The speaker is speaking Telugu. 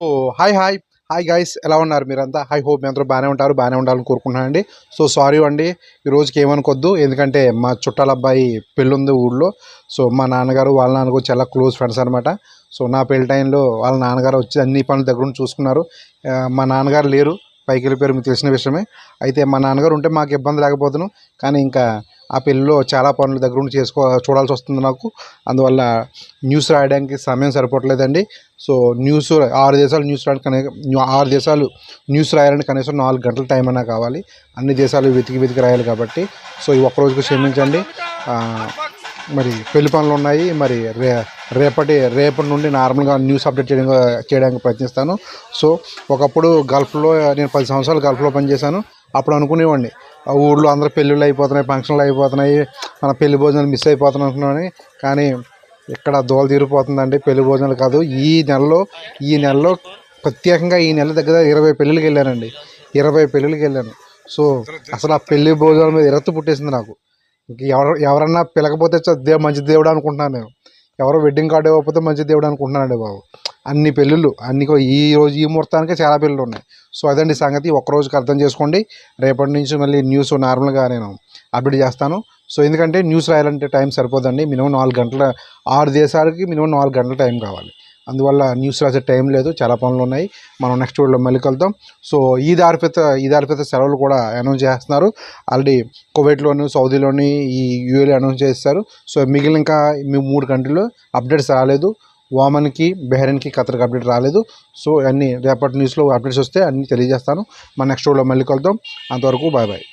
ఓ హాయ్ హాయ్. హాయ్ గైస్ ఎలా ఉన్నారు మీరంతా? హై హోప్ మీ అందరూ బాగానే ఉంటారు బాగానే ఉండాలని కోరుకుంటున్నానండి. సో సారీ అండి. ఈ రోజుకి ఏమనుకోద్దు. ఎందుకంటే మా చుట్టాల అబ్బాయి పెళ్ళి ఉంది ఊళ్ళో. సో మా నాన్నగారు వాళ్ళ నాన్నగారు చాలా క్లోజ్ ఫ్రెండ్స్ అనమాట సో నా పెళ్ళి టైంలో వాళ్ళ నాన్నగారు వచ్చి అన్ని పనులు దగ్గర ఉండి చూసుకున్నారు. మా నాన్నగారు లేరు. పైకి వెళ్ళిపోయారు మీకు తెలిసిన విషయమే. అయితే మా నాన్నగారు ఉంటే మాకు ఇబ్బంది లేకపోతున్నాం కానీ ఇంకా ఆ పెళ్ళిలో చాలా పనులు దగ్గర ఉండి చేసుకో చూడాల్సి వస్తుంది నాకు. అందువల్ల న్యూస్ రాయడానికి సమయం సరిపోవట్లేదండి. సో న్యూస్ ఆరు దేశాలు న్యూస్ రాయడానికి కనీ- ఆరు దేశాలు న్యూస్ రాయాలని కనీసం నాలుగు గంటల టైం అయినా కావాలి. అన్ని దేశాలు వెతికి వెతికి రాయాలి కాబట్టి. సో ఈ ఒక్కరోజుకు క్షమించండి. మరి పెళ్ళి పనులు ఉన్నాయి. మరి రే రేపటి రేపటి నుండి నార్మల్గా న్యూస్ అప్డేట్ చేయడం చేయడానికి ప్రయత్నిస్తాను. సో ఒకప్పుడు గల్ఫ్లో నేను పది సంవత్సరాలు గల్ఫ్లో పనిచేశాను. అప్పుడు అనుకునేవాడిని. ఆ ఊళ్ళో అందరూ పెళ్ళిళ్ళు అయిపోతున్నాయి ఫంక్షన్లు అయిపోతున్నాయి మన పెళ్ళి భోజనాలు మిస్ అయిపోతున్నాం అనుకున్నాను కానీ ఇక్కడ దోల తీరిపోతుందండి పెళ్ళి భోజనాలు కాదు. ఈ నెలలో ఈ నెలలో ప్రత్యేకంగా ఈ నెల దగ్గర ఇరవై పెళ్ళిళ్ళకి వెళ్ళానండి. ఇరవై పెళ్ళిళ్ళకి వెళ్ళాను. సో అసలు ఆ పెళ్ళి భోజనాల మీద ఇరత్తు పుట్టేసింది నాకు. ఇంక ఎవరు ఎవరన్నా పిలకపోతే మంచి దేవుడు అనుకుంటున్నాను నేను. ఎవరో వెడ్డింగ్ కార్డు ఇవ్వకపోతే మంచి దేవుడు అనుకుంటున్నానండి బాబు. అన్ని పెళ్ళిళ్ళు అన్ని ఈ రోజు ఈ ముహూర్తానికే చాలా పెళ్ళిళ్ళు ఉన్నాయి. సో అదండి సంగతి. ఒక్క రోజుకి అర్థం చేసుకోండి. రేపటి నుంచి మళ్ళీ న్యూస్ నార్మల్గా నేను అప్డేట్ చేస్తాను. సో ఎందుకంటే న్యూస్ రాయాలంటే టైం సరిపోదండి. మినిమం నాలుగు గంటల ఆరు దేశాలకి మినిమం నాలుగు గంటల టైం కావాలి. అందువల్ల న్యూస్ రాసే టైం లేదు చాలా పనులు ఉన్నాయి. మనం నెక్స్ట్ వీడియోలో మళ్ళీ కలుద్దాం. సో ఈ ఆర్పిత ఈ ఆర్పిత సెలవులు కూడా అనౌన్స్ చేస్తున్నారు. ఆల్రెడీ కువైట్లోను సౌదీలోని ఈ యూఏలో అనౌన్స్ చేస్తారు. సో మిగిలిన ఇంకా మీ మూడు కంట్రీలో అప్డేట్స్ రాలేదు. వామన్కి బెహ్రెన్కి ఖతర్కి అప్డేట్ రాలేదు. సో అన్నీ రేపటి న్యూస్లో అప్డేట్స్ వస్తే అన్నీ తెలియజేస్తాను. మన నెక్స్ట్ వీడియోలో మళ్ళీ కలుద్దాం. అంతవరకు బాయ్ బాయ్